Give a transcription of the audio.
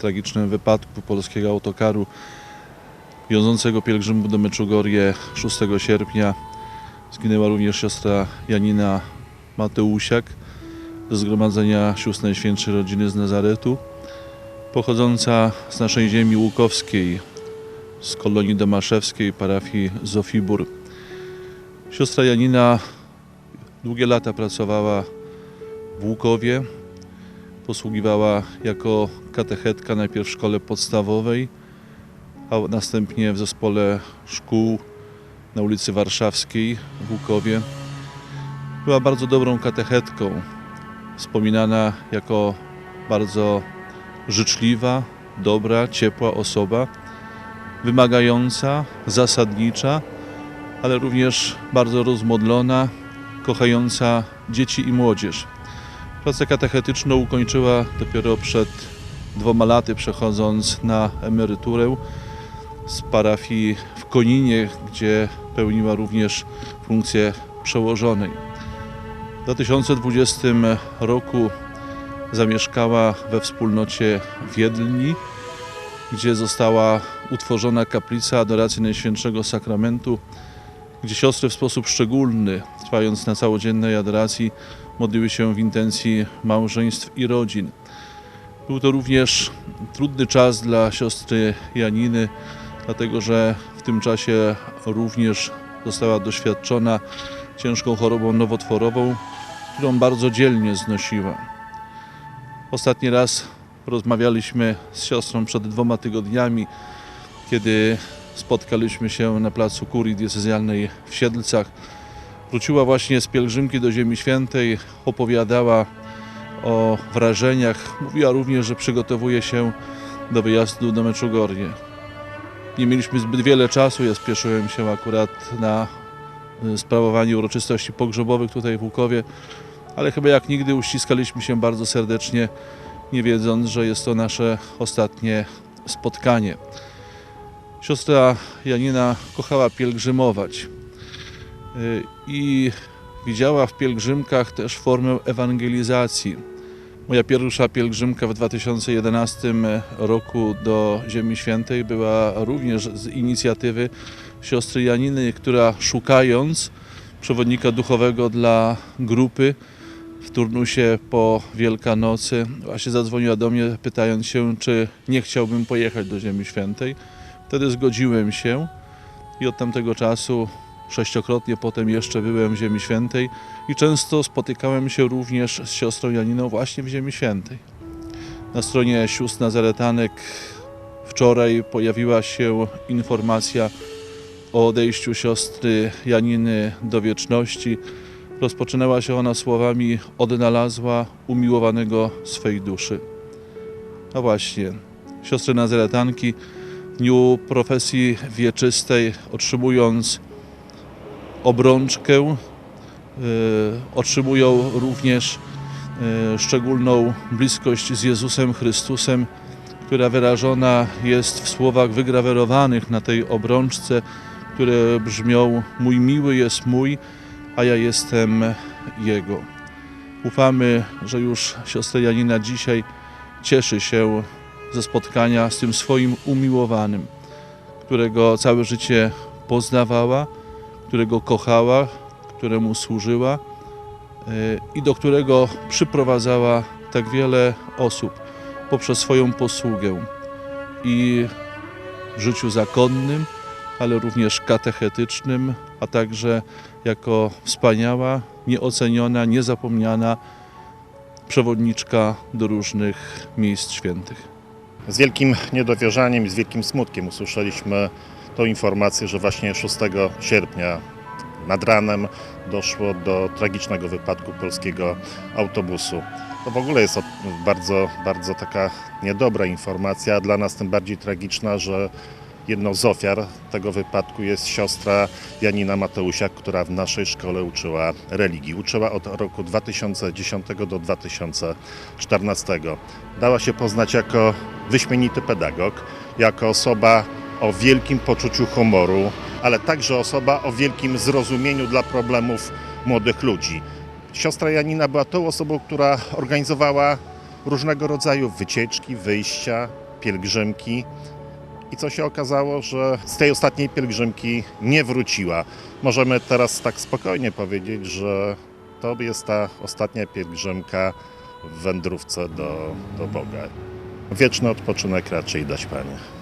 tragicznym wypadku polskiego autokaru wiążącego pielgrzymów do Meczugorje 6 sierpnia zginęła również siostra Janina Mateusiak ze Zgromadzenia Sióstr Najświętszej Rodziny z Nazaretu, pochodząca z naszej ziemi łukowskiej, z kolonii domaszewskiej, parafii Zofibór. Siostra Janina długie lata pracowała w Łukowie, posługiwała jako katechetka najpierw w szkole podstawowej, a następnie w zespole szkół na ulicy Warszawskiej w Łukowie. Była bardzo dobrą katechetką, wspominana jako bardzo życzliwa, dobra, ciepła osoba, wymagająca, zasadnicza, ale również bardzo rozmodlona, kochająca dzieci i młodzież. Pracę katechetyczną ukończyła dopiero przed dwoma laty, przechodząc na emeryturę z parafii w Koninie, gdzie pełniła również funkcję przełożonej. W 2020 roku zamieszkała we wspólnocie Wiedlni, gdzie została utworzona kaplica adoracji Najświętszego Sakramentu, gdzie siostry w sposób szczególny, trwając na całodziennej adoracji, modliły się w intencji małżeństw i rodzin. Był to również trudny czas dla siostry Janiny, dlatego że w tym czasie również została doświadczona ciężką chorobą nowotworową, którą bardzo dzielnie znosiła. Ostatni raz rozmawialiśmy z siostrą przed dwoma tygodniami, kiedy spotkaliśmy się na placu kurii diecezjalnej w Siedlcach. Wróciła właśnie z pielgrzymki do Ziemi Świętej, opowiadała o wrażeniach. Mówiła również, że przygotowuje się do wyjazdu do Meczugorje. Nie mieliśmy zbyt wiele czasu, ja spieszyłem się akurat na y, sprawowanie uroczystości pogrzebowych tutaj w Łukowie, ale chyba jak nigdy uściskaliśmy się bardzo serdecznie, nie wiedząc, że jest to nasze ostatnie spotkanie. Siostra Janina kochała pielgrzymować y, i widziała w pielgrzymkach też formę ewangelizacji. Moja pierwsza pielgrzymka w 2011 roku do Ziemi Świętej była również z inicjatywy siostry Janiny, która szukając przewodnika duchowego dla grupy w turnusie po Wielkanocy właśnie zadzwoniła do mnie pytając się, czy nie chciałbym pojechać do Ziemi Świętej. Wtedy zgodziłem się i od tamtego czasu sześciokrotnie potem jeszcze byłem w Ziemi Świętej i często spotykałem się również z siostrą Janiną właśnie w Ziemi Świętej. Na stronie sióstr Nazaretanek wczoraj pojawiła się informacja o odejściu siostry Janiny do wieczności. Rozpoczynała się ona słowami odnalazła umiłowanego swej duszy. A właśnie, siostry Nazaretanki dniu profesji wieczystej otrzymując obrączkę, y, otrzymują również y, szczególną bliskość z Jezusem Chrystusem, która wyrażona jest w słowach wygrawerowanych na tej obrączce, które brzmią: Mój miły jest mój, a ja jestem Jego. Ufamy, że już siostra Janina dzisiaj cieszy się ze spotkania z tym swoim umiłowanym, którego całe życie poznawała, którego kochała, któremu służyła y, i do którego przyprowadzała tak wiele osób poprzez swoją posługę i w życiu zakonnym, ale również katechetycznym, a także jako wspaniała, nieoceniona, niezapomniana przewodniczka do różnych miejsc świętych. Z wielkim niedowierzaniem i z wielkim smutkiem usłyszeliśmy tą informację, że właśnie 6 sierpnia nad ranem doszło do tragicznego wypadku polskiego autobusu. To w ogóle jest bardzo, bardzo taka niedobra informacja, a dla nas tym bardziej tragiczna, że jedną z ofiar tego wypadku jest siostra Janina Mateusiak, która w naszej szkole uczyła religii. Uczyła od roku 2010 do 2014. Dała się poznać jako wyśmienity pedagog, jako osoba o wielkim poczuciu humoru, ale także osoba o wielkim zrozumieniu dla problemów młodych ludzi. Siostra Janina była tą osobą, która organizowała różnego rodzaju wycieczki, wyjścia, pielgrzymki. I co się okazało, że z tej ostatniej pielgrzymki nie wróciła. Możemy teraz tak spokojnie powiedzieć, że to jest ta ostatnia pielgrzymka w wędrówce do, do Boga. Wieczny odpoczynek raczej dać Panie.